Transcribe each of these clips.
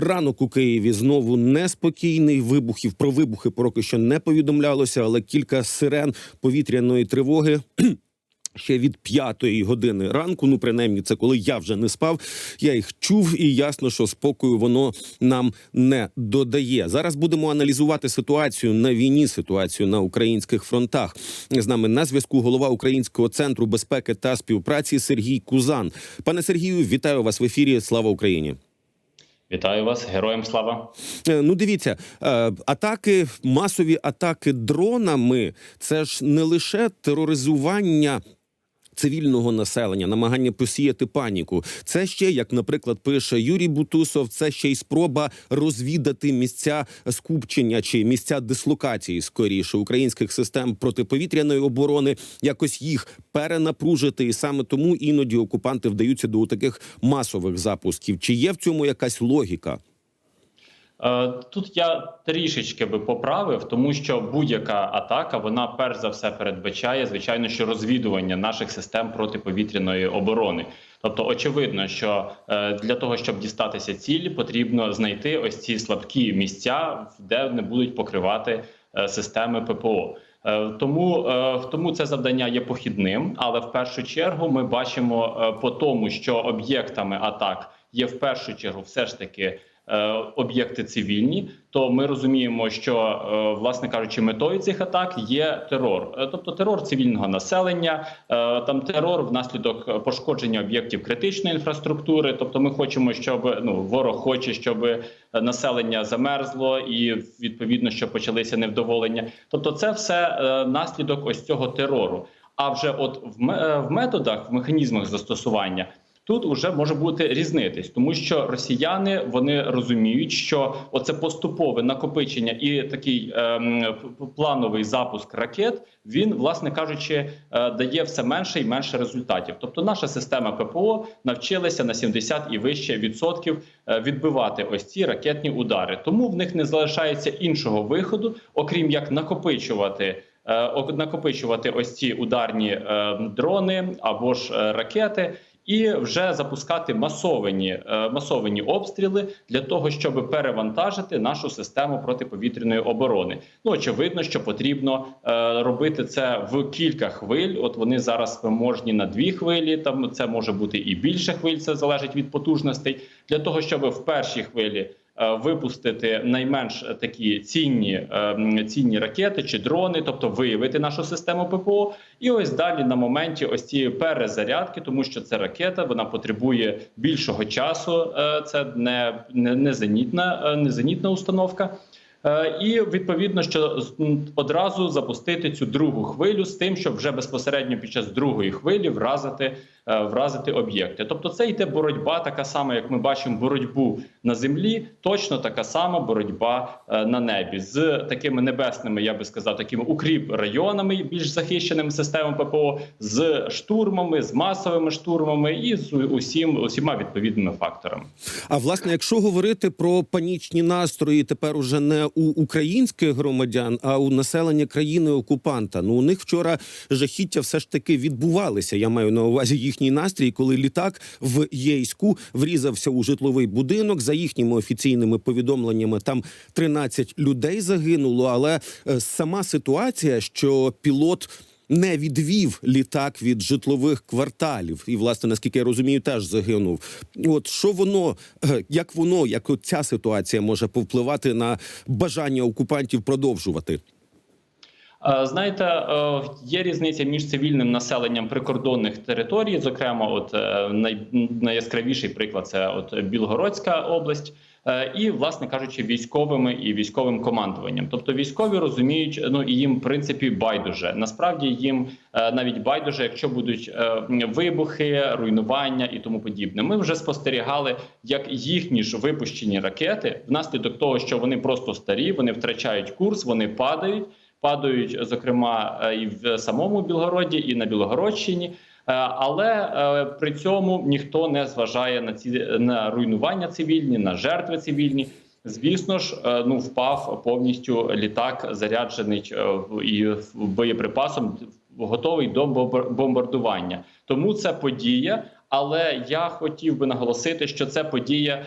Ранок у Києві знову неспокійний. Вибухів про вибухи поки що не повідомлялося, але кілька сирен повітряної тривоги. Ще від п'ятої години ранку, ну принаймні, це коли я вже не спав. Я їх чув, і ясно, що спокою воно нам не додає. Зараз будемо аналізувати ситуацію на війні, ситуацію на українських фронтах. З нами на зв'язку голова Українського центру безпеки та співпраці Сергій Кузан. Пане Сергію, вітаю вас в ефірі. Слава Україні! Вітаю вас, героям слава. Е, Ну, дивіться, е, атаки, масові атаки дронами це ж не лише тероризування. Цивільного населення, намагання посіяти паніку. Це ще, як, наприклад, пише Юрій Бутусов, це ще й спроба розвідати місця скупчення чи місця дислокації скоріше українських систем протиповітряної оборони, якось їх перенапружити. І саме тому іноді окупанти вдаються до таких масових запусків. Чи є в цьому якась логіка? Е, Тут я трішечки би поправив, тому що будь-яка атака вона перш за все передбачає звичайно, що розвідування наших систем протиповітряної оборони. Тобто, очевидно, що е, для того, щоб дістатися цілі, потрібно знайти ось ці слабкі місця, де не будуть покривати е, системи ППО. Тому тому це завдання є похідним, але в першу чергу ми бачимо по тому, що об'єктами атак є в першу чергу все ж таки об'єкти цивільні. То ми розуміємо, що е, власне кажучи, метою цих атак є терор, Е, тобто терор цивільного населення, е, там терор внаслідок пошкодження об'єктів критичної інфраструктури. Тобто, ми хочемо, щоб ну ворог хоче, щоб е, населення замерзло і відповідно, щоб почалися невдоволення. Тобто, це все е, наслідок ось цього терору. А вже от е, в методах, в механізмах застосування. Тут уже може бути різнитись, тому що росіяни вони розуміють, що оце поступове накопичення і такий ем, плановий запуск ракет він, власне кажучи, е, дає все менше і менше результатів. Тобто, наша система ППО навчилася на 70 і вище відсотків е, відбивати ось ці ракетні удари. Тому в них не залишається іншого виходу, окрім як накопичувати. е, Накопичувати ось ці ударні е, дрони або ж е, ракети, і вже запускати масовані е, масовані обстріли для того, щоб перевантажити нашу систему протиповітряної оборони. Ну очевидно, що потрібно е, робити це в кілька хвиль. От вони зараз спроможні на дві хвилі. Там це може бути і більше хвиль. Це залежить від потужностей для того, щоб в першій хвилі. Е, Випустити найменш такі цінні е, цінні ракети чи дрони, тобто виявити нашу систему ППО, і ось далі на моменті ось цієї перезарядки, тому що це ракета, вона потребує більшого часу. е, Це не, не, не зенітна, не зенітна установка. І відповідно, що одразу запустити цю другу хвилю з тим, щоб вже безпосередньо під час другої хвилі вразити, вразити об'єкти. Тобто, це йде боротьба, така сама, як ми бачимо, боротьбу на землі, точно така сама боротьба е, на небі з такими небесними, я би сказав, такими укріп районами більш захищеними системами ППО, з штурмами, з масовими штурмами і з усім усіма відповідними факторами. А власне, якщо говорити про панічні настрої, тепер уже не у українських громадян, а у населення країни окупанта. Ну у них вчора жахіття все ж таки відбувалися. Я маю на увазі їхній настрій, коли літак в Єйську врізався у житловий будинок. За їхніми офіційними повідомленнями, там 13 людей загинуло. Але е, сама ситуація, що пілот не відвів літак від житлових кварталів, і власне, наскільки я розумію, теж загинув. От що воно, е, як воно, як ця ситуація може повпливати на бажання окупантів продовжувати? Е, Знаєте, е, є різниця між цивільним населенням прикордонних територій. Зокрема, от е, найяскравіший приклад це от Білгородська область. І, власне кажучи, військовими і військовим командуванням. Тобто військові розуміють, ну і їм в принципі байдуже. Насправді їм навіть байдуже, якщо будуть вибухи, руйнування і тому подібне. Ми вже спостерігали, як їхні ж випущені ракети, внаслідок того, що вони просто старі, вони втрачають курс, вони падають падають, зокрема, е, і в самому Білгороді, і на Білгородщині. Е, Але е, при цьому ніхто не зважає на ці на руйнування цивільні, на жертви цивільні. Звісно ж, ну впав повністю літак, заряджений і боєприпасом, готовий до бомбар- бомбардування. Тому це подія. Але я хотів би наголосити, що це подія,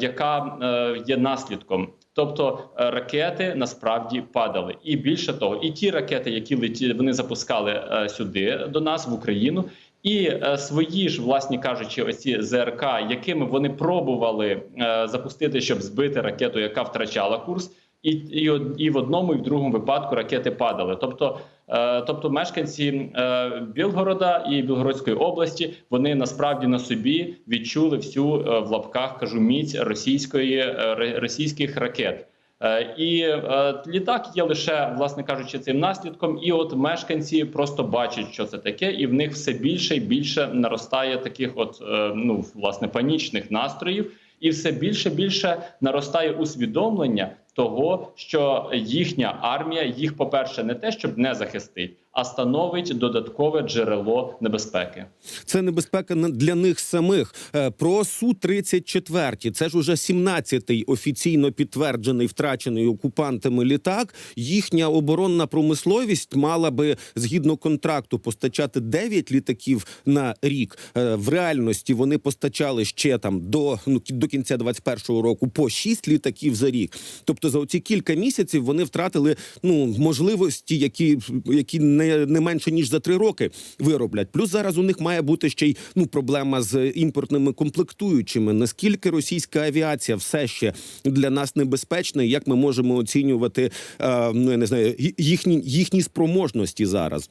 яка є наслідком. Тобто е, ракети насправді падали, і більше того, і ті ракети, які летіли, вони запускали е, сюди до нас в Україну, і е, свої ж, власні кажучи, оці ЗРК, якими вони пробували запустити, щоб збити ракету, яка втрачала курс, і, і, і в одному, і в другому випадку ракети падали. Тобто, е, тобто мешканці е, Білгорода і Білгородської області вони насправді на собі відчули всю е, в лапках кажу міць російської е, російських ракет. Е, І е, літак є лише, власне кажучи, цим наслідком. І от мешканці просто бачать, що це таке, і в них все більше і більше наростає таких, от е, ну власне панічних настроїв, і все більше і більше наростає усвідомлення того, що їхня армія їх, по перше, не те, щоб не захистить, а становить додаткове джерело небезпеки. Це небезпека для них самих. Е, Про су 34 Це ж уже 17-й офіційно підтверджений втрачений окупантами літак. Їхня оборонна промисловість мала би згідно контракту постачати 9 літаків на рік. Е, В реальності вони постачали ще там до ну до кінця 21-го року по 6 літаків за рік. Тобто за оці кілька місяців вони втратили ну можливості, які, які не, не менше ніж за три роки вироблять. Плюс зараз у них має бути ще й ну проблема з імпортними комплектуючими. Наскільки російська авіація все ще для нас небезпечна, і як ми можемо оцінювати е, ну я не знаю їхні їхні спроможності зараз?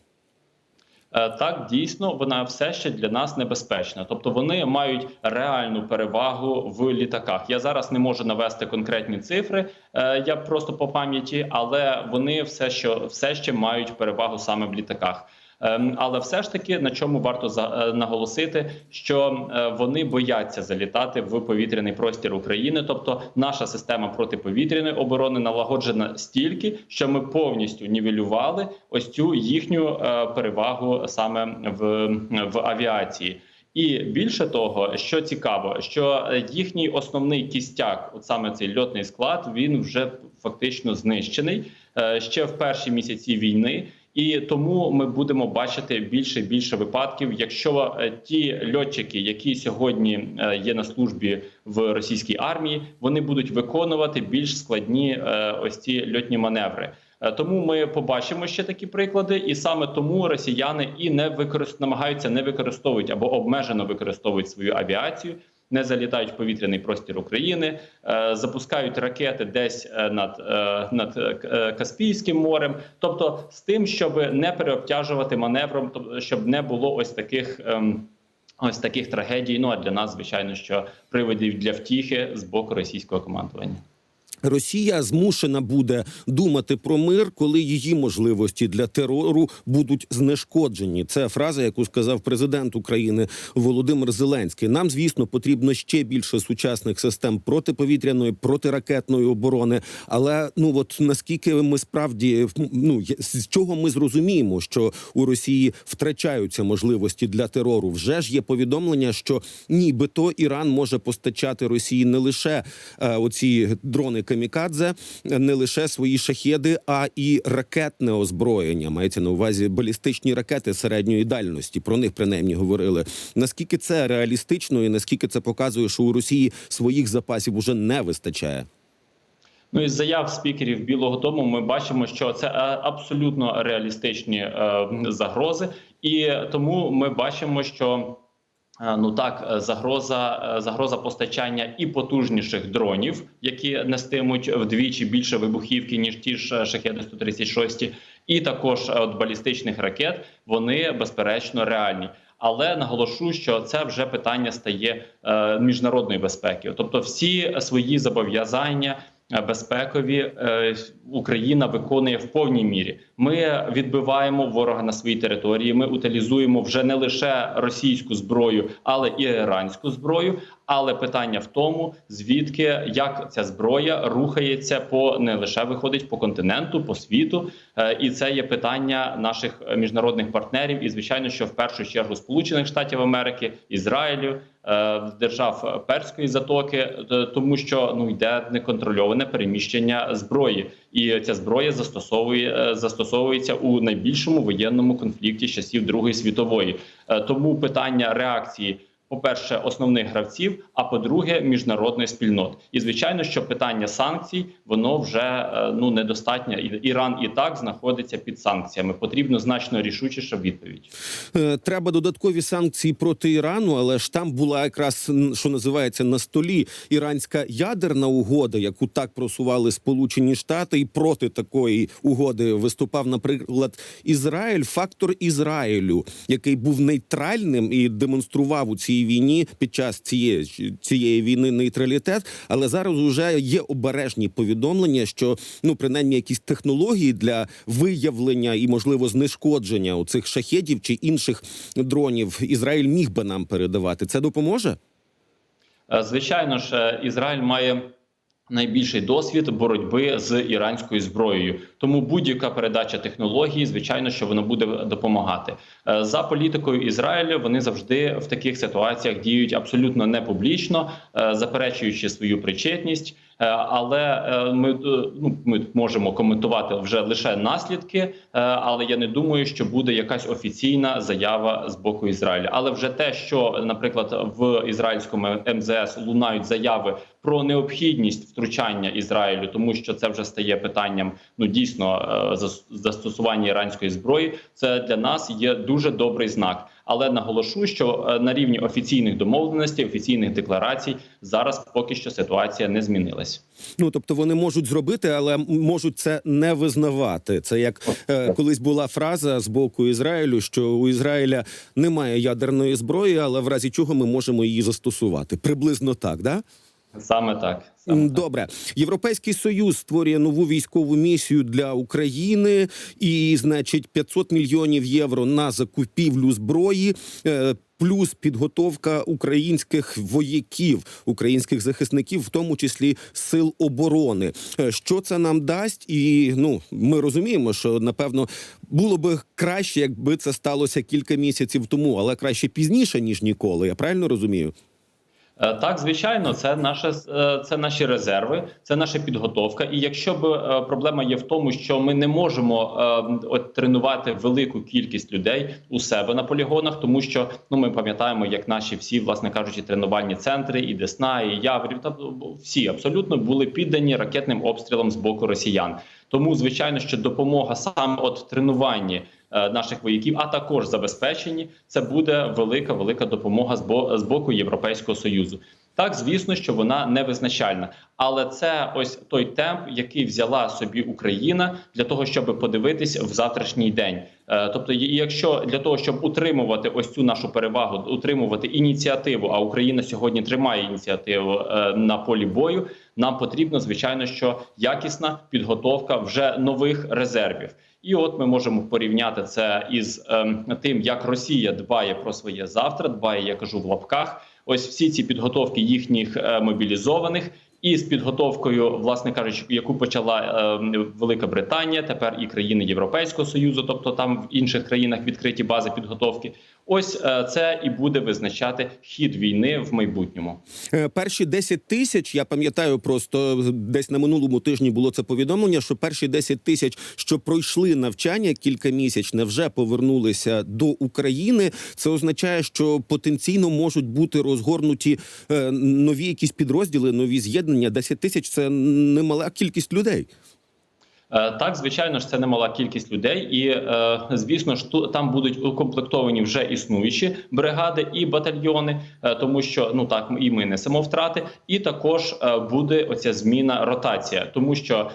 Е, Так, дійсно, вона все ще для нас небезпечна. Тобто вони мають реальну перевагу в літаках. Я зараз не можу навести конкретні цифри, е, я просто по пам'яті, але вони все, що все ще мають перевагу саме в літаках. Ем, Але все ж таки на чому варто е, наголосити, що е, вони бояться залітати в повітряний простір України. Тобто, наша система протиповітряної оборони налагоджена стільки, що ми повністю нівелювали ось цю їхню е, перевагу саме в, в авіації. І більше того, що цікаво, що їхній основний кістяк, от саме цей льотний склад, він вже фактично знищений ще в перші місяці війни. І тому ми будемо бачити більше і більше випадків, якщо е, ті льотчики, які сьогодні е, є на службі в російській армії, вони будуть виконувати більш складні е, ось ці льотні маневри. Тому ми побачимо ще такі приклади, і саме тому росіяни і не використ... намагаються не використовують або обмежено використовують свою авіацію, не залітають в повітряний простір України, е, запускають ракети десь е, над, е, над Каспійським морем, тобто з тим, щоб не переобтяжувати маневром, щоб не було ось таких. ем, Ось таких трагедій. Ну а для нас, звичайно, що приводів для втіхи з боку російського командування. Росія змушена буде думати про мир, коли її можливості для терору будуть знешкоджені. Це фраза, яку сказав президент України Володимир Зеленський. Нам, звісно, потрібно ще більше сучасних систем протиповітряної протиракетної оборони. Але ну от наскільки ми справді ну з чого ми зрозуміємо, що у Росії втрачаються можливості для терору? Вже ж є повідомлення, що нібито Іран може постачати Росії не лише е, оці дрони камікадзе, не лише свої шахеди, а і ракетне озброєння. Мається на увазі балістичні ракети середньої дальності. Про них принаймні говорили. Наскільки це реалістично, і наскільки це показує, що у Росії своїх запасів уже не вистачає? Ну із заяв спікерів Білого Дому ми бачимо, що це е, абсолютно реалістичні е, загрози, і тому ми бачимо, що. Е, Ну так, е, загроза, е, загроза постачання і потужніших дронів, які нестимуть вдвічі більше вибухівки ніж ті ж шахеди 136, і також от балістичних ракет. Вони безперечно реальні. Але наголошу, що це вже питання стає е, міжнародної безпеки, тобто всі свої зобов'язання безпекові е, Україна виконує в повній мірі. Ми відбиваємо ворога на своїй території. Ми утилізуємо вже не лише російську зброю, але і іранську зброю. Але питання в тому, звідки як ця зброя рухається по не лише виходить по континенту, по світу, Е, і це є питання наших е, міжнародних партнерів, і звичайно, що в першу чергу Сполучених Штатів Америки, Ізраїлю, е, держав Перської затоки, е, тому що ну йде неконтрольоване переміщення зброї, і ця зброя застосовує е, застосовується у найбільшому воєнному конфлікті часів Другої світової. Е, Тому питання реакції. По-перше, основних гравців, а по-друге, міжнародної спільноти. І звичайно, що питання санкцій воно вже е, ну недостатньо. Іран і так знаходиться під санкціями. Потрібно значно рішучіша відповідь. Е, Треба додаткові санкції проти Ірану, але ж там була якраз що називається на столі іранська ядерна угода, яку так просували Сполучені Штати, і проти такої угоди виступав, наприклад, Ізраїль, фактор Ізраїлю, який був нейтральним і демонстрував у цій війні під час цієї цієї війни нейтралітет. Але зараз вже є обережні повідомлення, що ну принаймні якісь технології для виявлення і можливо знешкодження у цих шахедів чи інших дронів Ізраїль міг би нам передавати. Це допоможе? Е, Звичайно ж, е, Ізраїль має найбільший досвід боротьби з іранською зброєю. Тому будь-яка передача технології, звичайно, що воно буде допомагати. Е, За політикою Ізраїлю вони завжди в таких ситуаціях діють абсолютно не публічно, е, заперечуючи свою причетність. Е, Але е, ми, е, ну, ми можемо коментувати вже лише наслідки, але я не думаю, що буде якась офіційна заява з боку Ізраїля. Але вже те, що, наприклад, в ізраїльському МЗС лунають заяви про необхідність втручання Ізраїлю, тому що це вже стає питанням ну дійсно застосування іранської зброї. Це для нас є дуже добрий знак. Але наголошу, що е, на рівні офіційних домовленостей, офіційних декларацій зараз поки що ситуація не змінилась. Ну тобто вони можуть зробити, але можуть це не визнавати. Це як е, колись була фраза з боку Ізраїлю, що у Ізраїля немає ядерної зброї, але в разі чого ми можемо її застосувати. Приблизно так, да? Саме так. Саме Добре, європейський союз створює нову військову місію для України, і значить 500 мільйонів євро на закупівлю зброї. е, Плюс підготовка українських вояків, українських захисників, в тому числі сил оборони. Е, Що це нам дасть? І ну ми розуміємо, що напевно було би краще, якби це сталося кілька місяців тому, але краще пізніше ніж ніколи. Я правильно розумію? Е, Так, звичайно, це наше е, це наші резерви, це наша підготовка. І якщо б е, проблема є в тому, що ми не можемо от тренувати велику кількість людей у себе на полігонах, тому що ну ми пам'ятаємо, як наші всі, власне кажучи, тренувальні центри, і Десна, і Яврів, та всі абсолютно були піддані ракетним обстрілам з боку росіян. Тому, звичайно, що допомога саме от тренуванні наших вояків, а також забезпечені. це буде велика велика допомога з боку Європейського союзу. Так, звісно, що вона не визначальна, але це ось той темп, який взяла собі Україна для того, щоб подивитись в завтрашній день. Е, Тобто, якщо для того, щоб утримувати ось цю нашу перевагу, утримувати ініціативу, а Україна сьогодні тримає ініціативу е, на полі бою, нам потрібно звичайно, що якісна підготовка вже нових резервів. І от ми можемо порівняти це із ем, тим, як Росія дбає про своє завтра, дбає, я кажу в лапках. Ось всі ці підготовки їхніх е, мобілізованих. І з підготовкою, власне кажучи, яку почала е, Велика Британія, тепер і країни Європейського союзу, тобто там в інших країнах відкриті бази підготовки. Ось е, це і буде визначати хід війни в майбутньому. Е, Перші 10 тисяч, я пам'ятаю, просто десь на минулому тижні було це повідомлення, що перші 10 тисяч, що пройшли навчання кількамісячне, вже повернулися до України. Це означає, що потенційно можуть бути розгорнуті е, нові якісь підрозділи, нові з'єднання. 10 тисяч це немала кількість людей. Е, Так, звичайно ж, це немала кількість людей, і е, звісно ж, там будуть укомплектовані вже існуючі бригади і батальйони, е, тому що ну так і ми несемо втрати, і також буде оця зміна ротація, тому що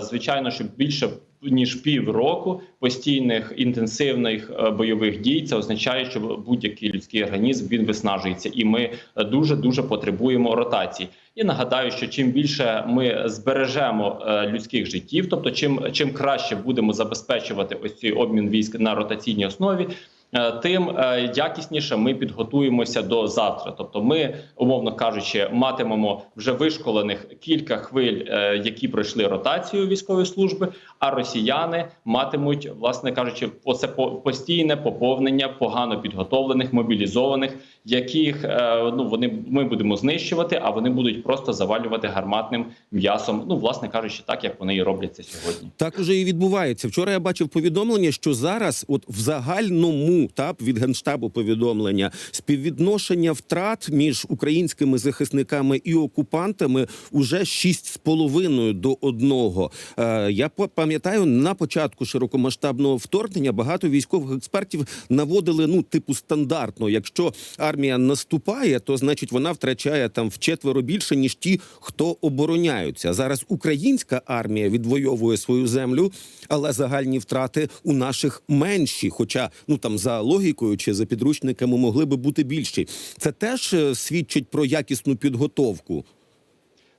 звичайно, що більше ніж півроку постійних інтенсивних е, бойових дій це означає, що будь-який людський організм він виснажується, і ми дуже дуже потребуємо ротації. І нагадаю, що чим більше ми збережемо е, людських життів, тобто чим чим краще будемо забезпечувати ось цей обмін військ на ротаційній основі. Е, Тим е, якісніше ми підготуємося до завтра. Тобто, ми, умовно кажучи, матимемо вже вишколених кілька хвиль, е, які пройшли ротацію військової служби. А росіяни матимуть, власне кажучи, це по- постійне поповнення погано підготовлених мобілізованих, яких е, ну вони ми будемо знищувати, а вони будуть просто завалювати гарматним м'ясом. Ну, власне кажучи, так як вони і роблять сьогодні. Так уже і відбувається. Вчора я бачив повідомлення, що зараз, от в загальному так від генштабу повідомлення, співвідношення втрат між українськими захисниками і окупантами уже 6,5 до одного. Е, я пам'ятаю, на початку широкомасштабного вторгнення багато військових експертів наводили ну типу стандартно. Якщо армія наступає, то значить вона втрачає там вчетверо більше ніж ті, хто обороняються. Зараз українська армія відвоює свою землю, але загальні втрати у наших менші. Хоча ну там за логікою чи за підручниками могли би бути більші. Це теж е, свідчить про якісну підготовку.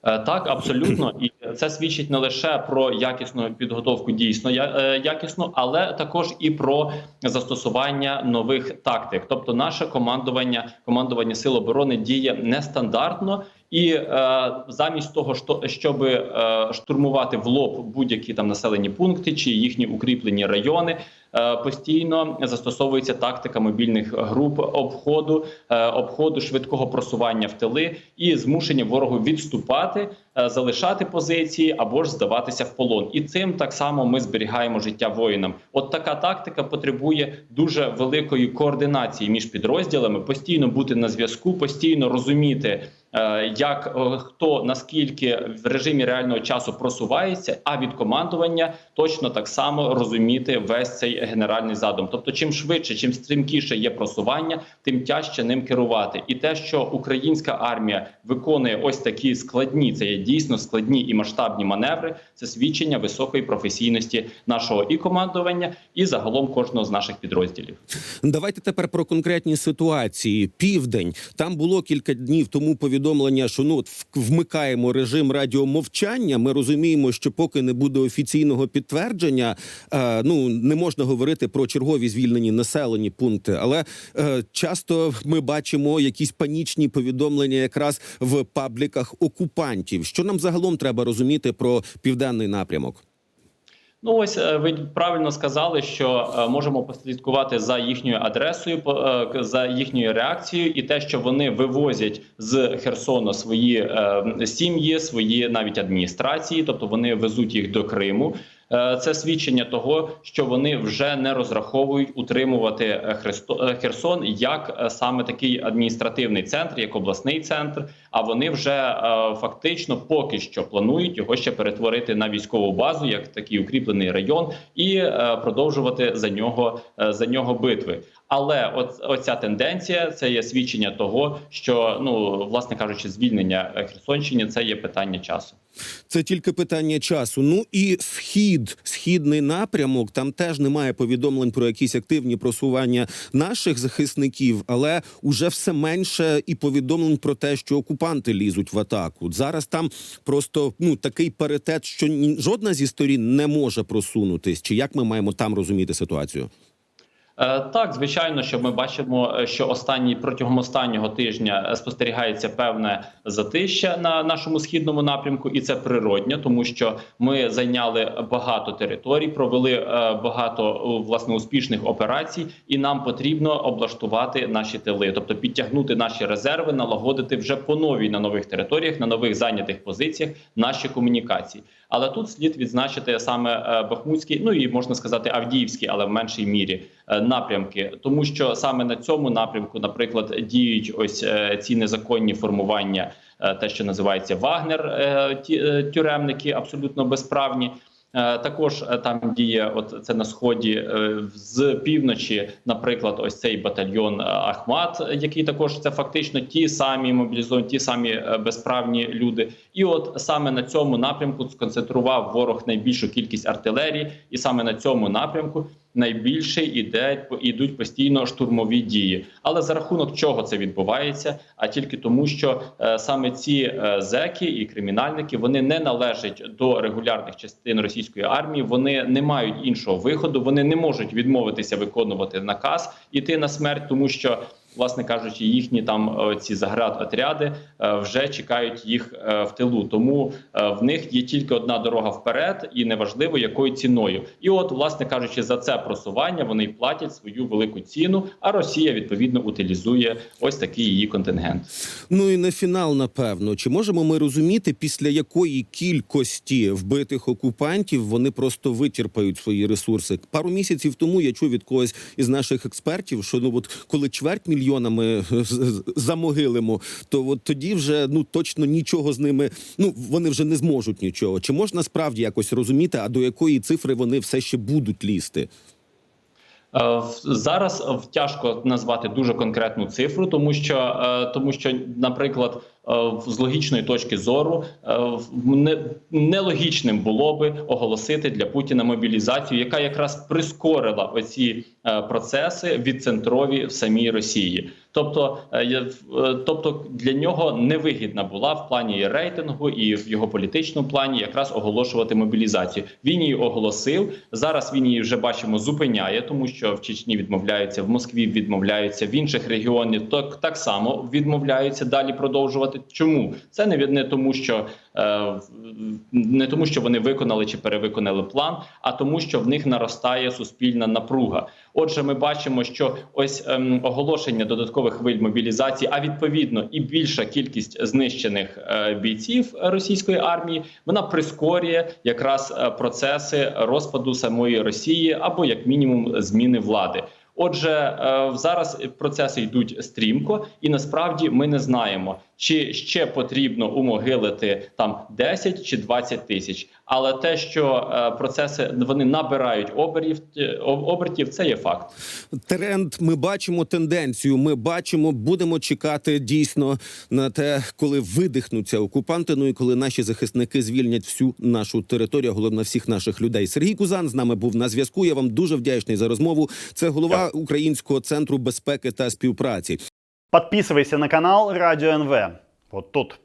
Е, Так, абсолютно, і це свідчить не лише про якісну підготовку, дійсно е, якісну, але також і про застосування нових тактик. Тобто, наше командування, командування сил оборони діє нестандартно. І е, замість того, що, щоб е, штурмувати в лоб будь-які там населені пункти чи їхні укріплені райони, е, постійно застосовується тактика мобільних груп обходу, е, обходу швидкого просування в тили і змушення ворогу відступати, залишати позиції або ж здаватися в полон. І цим так само ми зберігаємо життя воїнам. От така тактика потребує дуже великої координації між підрозділами, постійно бути на зв'язку, постійно розуміти. е, Як е, хто наскільки в режимі реального часу просувається, а від командування точно так само розуміти весь цей генеральний задум. Тобто, чим швидше, чим стрімкіше є просування, тим тяжче ним керувати. І те, що українська армія виконує ось такі складні, це є дійсно складні і масштабні маневри. Це свідчення високої професійності нашого і командування, і загалом кожного з наших підрозділів. Давайте тепер про конкретні ситуації. Південь там було кілька днів тому повідомлення, що ну вмикаємо режим радіомовчання. Ми розуміємо, що поки не буде офіційного підтвердження, е, ну не можна говорити про чергові звільнені населені пункти. Але е, часто ми бачимо якісь панічні повідомлення якраз в пабліках окупантів. Що нам загалом треба розуміти про південний напрямок? Ну ось е, ви правильно сказали, що е, можемо послідкувати за їхньою адресою, е, за їхньою реакцією, і те, що вони вивозять з Херсону свої сім'ї, свої навіть адміністрації, тобто вони везуть їх до Криму. Це свідчення того, що вони вже не розраховують утримувати Херсон як саме такий адміністративний центр, як обласний центр. А вони вже е, фактично поки що планують його ще перетворити на військову базу, як такий укріплений район, і е, продовжувати за нього е, за нього битви. Але от оця тенденція це є свідчення того, що ну власне кажучи, звільнення Херсонщини це є питання часу. Це тільки питання часу. Ну і схід, східний напрямок. Там теж немає повідомлень про якісь активні просування наших захисників, але уже все менше і повідомлень про те, що окупанти лізуть в атаку. Зараз там просто ну такий паритет, що ні- жодна зі сторін не може просунутись. Чи як ми маємо там розуміти ситуацію? Е, Так, звичайно, що ми бачимо, е, що останній протягом останнього тижня е, спостерігається певне затища на нашому східному напрямку, і це природньо, тому що ми зайняли багато територій, провели багато власне успішних операцій, і нам потрібно облаштувати наші тили, тобто підтягнути наші резерви, налагодити вже по новій на нових територіях, на нових зайнятих позиціях наші комунікації. Але тут слід відзначити саме е, Бахмутський, ну і можна сказати Авдіївський, але в меншій мірі е, напрямки, тому що саме на цьому напрямку, наприклад, діють ось е, ці незаконні формування, те, що називається Вагнер, ті тюремники абсолютно безправні. Е, Також е, там діє, от це на сході е, з півночі, наприклад, ось цей батальйон Ахмат, який також це фактично ті самі мобілізовані, ті самі безправні люди. І от саме на цьому напрямку сконцентрував ворог найбільшу кількість артилерії, і саме на цьому напрямку найбільше іде ідуть постійно штурмові дії. Але за рахунок чого це відбувається? А тільки тому, що е, саме ці е, зеки і кримінальники вони не належать до регулярних частин російської армії. Вони не мають іншого виходу. Вони не можуть відмовитися виконувати наказ іти на смерть, тому що. Власне кажучи, їхні там е, ці заградотряди е, вже чекають їх е, в тилу. Тому в них є тільки одна дорога вперед, і неважливо якою ціною. І от, власне кажучи, за це просування вони платять свою велику ціну. А Росія відповідно утилізує ось такий її контингент. Ну і на фінал, напевно, чи можемо ми розуміти, після якої кількості вбитих окупантів вони просто вичерпають свої ресурси? Пару місяців тому я чув від когось із наших експертів, що ну от коли чверть мільйона ми з- з- замогилимо, то от тоді вже ну точно нічого з ними. Ну вони вже не зможуть нічого. Чи можна справді якось розуміти, а до якої цифри вони все ще будуть лізти? Е, Зараз е, тяжко назвати дуже конкретну цифру, тому що, е, тому що, наприклад, е, з логічної точки зору е, нелогічним було би оголосити для Путіна мобілізацію, яка якраз прискорила оці е, процеси відцентрові в самій Росії. Тобто, е, е, тобто для нього невигідна була в плані рейтингу і в його політичному плані якраз оголошувати мобілізацію. Він її оголосив. Зараз він її вже бачимо зупиняє, тому що в Чечні відмовляються, в Москві відмовляються, в інших регіонах так, так само відмовляються далі продовжувати. Чому це не не тому, що е, не тому, що вони виконали чи перевиконали план, а тому, що в них наростає суспільна напруга. Отже, ми бачимо, що ось ем, оголошення додаткових хвиль мобілізації, а відповідно і більша кількість знищених е, бійців російської армії, вона прискорює якраз е, процеси розпаду самої Росії або як мінімум зміни влади. Отже, е, зараз процеси йдуть стрімко, і насправді ми не знаємо, чи ще потрібно умогилити там 10 чи 20 тисяч. Але те, що е, процеси вони набирають обертів, е, обертів, це є факт. Тренд, ми бачимо тенденцію. Ми бачимо, будемо чекати дійсно на те, коли видихнуться окупанти. Ну і коли наші захисники звільнять всю нашу територію, головне всіх наших людей. Сергій Кузан з нами був на зв'язку. Я вам дуже вдячний за розмову. Це голова Українського центру безпеки та співпраці. Подписывайся на канал Радио НВ. Вот тут.